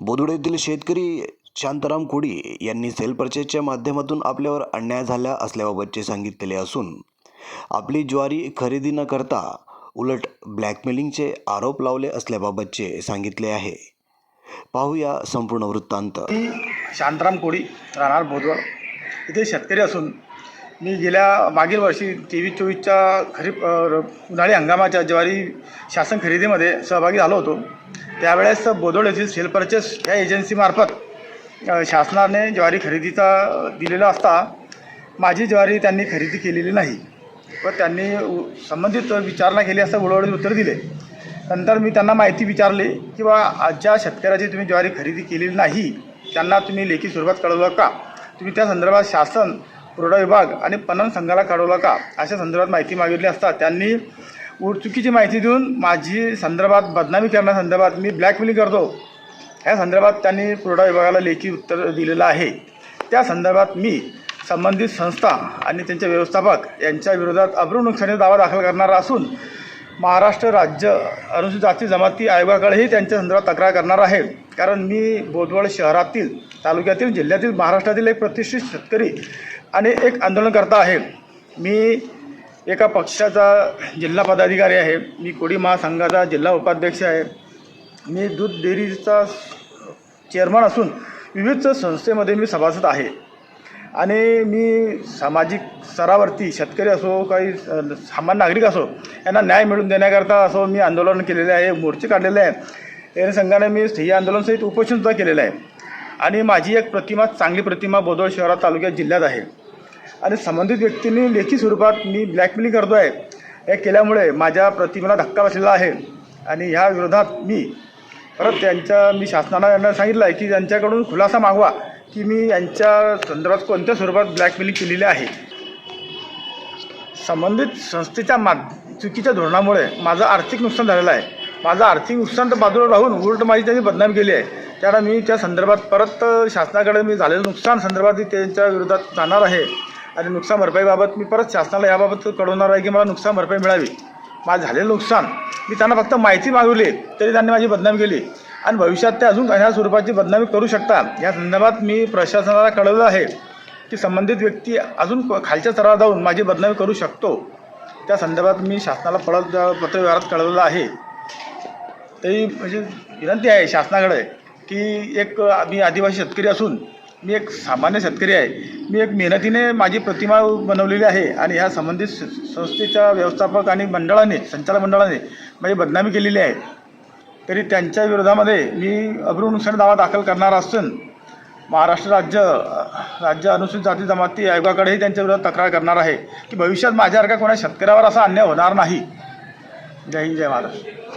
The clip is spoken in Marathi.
बोदुड येथील शेतकरी शांताराम कोडी यांनी सेल परचेसच्या माध्यमातून आपल्यावर अन्याय झाला असल्याबाबतचे सांगितलेले असून आपली ज्वारी खरेदी न करता उलट ब्लॅकमेलिंगचे आरोप लावले असल्याबाबतचे सांगितले आहे. पाहूया संपूर्ण वृत्तांत. मी शांताराम कोळी राहणार बोधवड. इथे शेतकरी असून मी गेल्या मागील वर्षी तेवीस चोवीसच्या खरीप उन्हाळी हंगामाच्या ज्वारी शासन खरेदीमध्ये सहभागी झालो होतो. त्यावेळेस बोदोड येथील सेल परचेस या एजन्सीमार्फत शासनाने ज्वारी खरेदीचा दिलेला असता माझी ज्वारी त्यांनी खरेदी केलेली नाही. व त्यांनी उ- संबंधित विचारणा केली असता उडवडीत उत्तर दिले. नंतर मी त्यांना माहिती विचारली की बा आज ज्या शेतकऱ्याची तुम्ही ज्वारी खरेदी केलेली नाही त्यांना तुम्ही लेखी स्वरूपात कळवलं का? तुम्ही त्या संदर्भात शासन पुरवठा विभाग आणि पणन संघाला कळवलं का? अशा संदर्भात माहिती मागितली असता त्यांनी चुकीची माहिती देऊन माझी संदर्भात बदनामी करण्यासंदर्भात मी ब्लॅकमेलिंग करतो. ह्या संदर्भात त्यांनी पुरवठा विभागाला लेखी उत्तर दिलेलं आहे. त्या संदर्भात मी संबंधित संस्था आणि त्यांचे व्यवस्थापक यांच्या विरोधात अब्रू नुकसानीचा दावा दाखल करणार असून महाराष्ट्र राज्य अनुसूचित जाती जमाती आयोगाकडेही त्यांच्या संदर्भात तक्रार करणार आहे. कारण मी बोदवड शहरातील तालुक्यातील जिल्ह्यातील महाराष्ट्रातील एक प्रतिष्ठित शेतकरी आणि एक आंदोलनकर्ता आहे. मी एका पक्षाचा जिल्हा पदाधिकारी आहे. मी कोडी महासंघाचा जिल्हा उपाध्यक्ष आहे. मी दूध डेअरीचा चेअरमन असून विविध संस्थेमध्ये मी सभासद आहे. आणि मी सामाजिक स्तरावरती शेतकरी असो काही सामान्य नागरिक असो यांना न्याय मिळवून देण्याकरता असो मी आंदोलन केलेले आहे मोर्चे काढलेले आहे. या संघाने मी हे आंदोलनसहित उपोषणसुद्धा केलेलं आहे. आणि माझी एक प्रतिमा चांगली प्रतिमा बोदवड शहरात तालुक्यात जिल्ह्यात आहे. आणि संबंधित व्यक्तींनी लेखी स्वरूपात मी ब्लॅकमेलिंग करतो आहे हे केल्यामुळे माझ्या प्रतिमेला धक्का बसलेला आहे. आणि ह्या विरोधात मी परत त्यांच्या मी शासनाला यांना सांगितलं आहे की त्यांच्याकडून खुलासा मागवा की मी यांच्या संदर्भात कोणत्या स्वरूपात ब्लॅकमेलिंग केलेली आहे. संबंधित संस्थेच्या मा चुकीच्या धोरणामुळे माझं आर्थिक नुकसान झालेलं आहे. माझं आर्थिक नुकसान तर बाजूला राहून उलट माझी त्यांनी बदनाम केली आहे. त्याला मी त्या संदर्भात परत शासनाकडे मी झालेलं नुकसान संदर्भात मी त्यांच्या विरोधात जाणार आहे. आणि नुकसान भरपाईबाबत मी परत शासनाला याबाबत कळवणार आहे की मला नुकसान भरपाई मिळावी. माझं झालेलं नुकसान मी त्यांना फक्त माहिती मागवली तरी त्यांनी माझी बदनामी केली. आणि भविष्यात ते अजून ह्या स्वरूपाची बदनामी करू शकता या संदर्भात मी प्रशासनाला कळवलं आहे की संबंधित व्यक्ती अजून खालच्या स्तरावर जाऊन माझी बदनामी करू शकतो. त्या संदर्भात मी शासनाला पळत पत्रव्यवहारात कळवलं आहे. तरी म्हणजे विनंती आहे शासनाकडे की एक मी आदिवासी शेतकरी असून मी एक सामान्य शेतकरी आहे. मी एक मेहनतीने माझी प्रतिमा बनवलेली आहे आणि ह्या संबंधित संस्थेच्या व्यवस्थापक आणि मंडळाने संचालक मंडळाने माझी बदनामी केलेली आहे. तरी त्यांच्या विरोधामध्ये मी अब्रू दावा दाखल करणार असून महाराष्ट्र राज्य राज्य अनुसूचित जाती जमाती आयोगाकडेही त्यांच्या विरोधात तक्रार करणार आहे की भविष्यात माझ्यासारख्या कोणा शेतकऱ्यावर असा अन्याय होणार नाही. जय हिंद जय महाराष्ट्र.